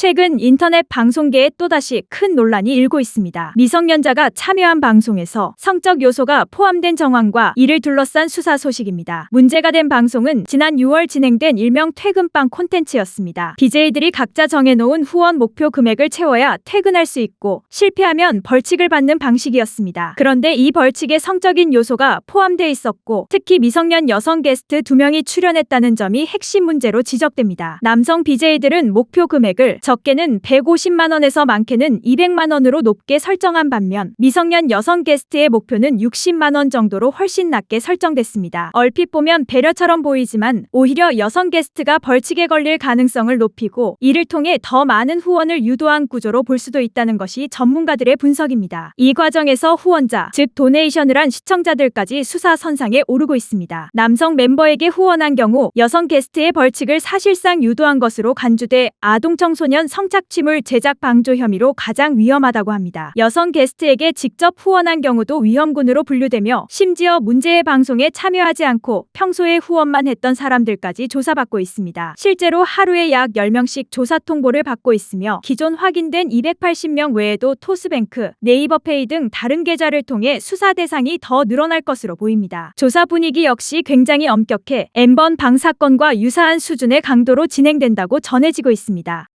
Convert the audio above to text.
최근 인터넷 방송계에 또다시 큰 논란이 일고 있습니다. 미성년자가 참여한 방송에서 성적 요소가 포함된 정황과 이를 둘러싼 수사 소식입니다. 문제가 된 방송은 지난 6월 진행된 일명 퇴근빵 콘텐츠였습니다. BJ들이 각자 정해놓은 후원 목표 금액을 채워야 퇴근할 수 있고 실패하면 벌칙을 받는 방식이었습니다. 그런데 이 벌칙에 성적인 요소가 포함돼 있었고 특히 미성년 여성 게스트 2명이 출연했다는 점이 핵심 문제로 지적됩니다. 남성 BJ들은 목표 금액을 적게는 150만 원에서 많게는 200만 원으로 높게 설정한 반면 미성년 여성 게스트의 목표는 60만 원 정도로 훨씬 낮게 설정됐습니다. 얼핏 보면 배려처럼 보이지만 오히려 여성 게스트가 벌칙에 걸릴 가능성을 높이고 이를 통해 더 많은 후원을 유도한 구조로 볼 수도 있다는 것이 전문가들의 분석입니다. 이 과정에서 후원자, 즉 도네이션을 한 시청자들까지 수사 선상에 오르고 있습니다. 남성 멤버에게 후원한 경우 여성 게스트의 벌칙을 사실상 유도한 것으로 간주돼 아동 청소년 성착취물 제작 방조 혐의로 가장 위험하다고 합니다. 여성 게스트에게 직접 후원한 경우도 위험군으로 분류되며 심지어 문제의 방송에 참여하지 않고 평소에 후원만 했던 사람들까지 조사받고 있습니다. 실제로 하루에 약 10명씩 조사 통보를 받고 있으며 기존 확인된 280명 외에도 토스뱅크, 네이버페이 등 다른 계좌를 통해 수사 대상이 더 늘어날 것으로 보입니다. 조사 분위기 역시 굉장히 엄격해 N번 방 사건과 유사한 수준의 강도로 진행된다고 전해지고 있습니다.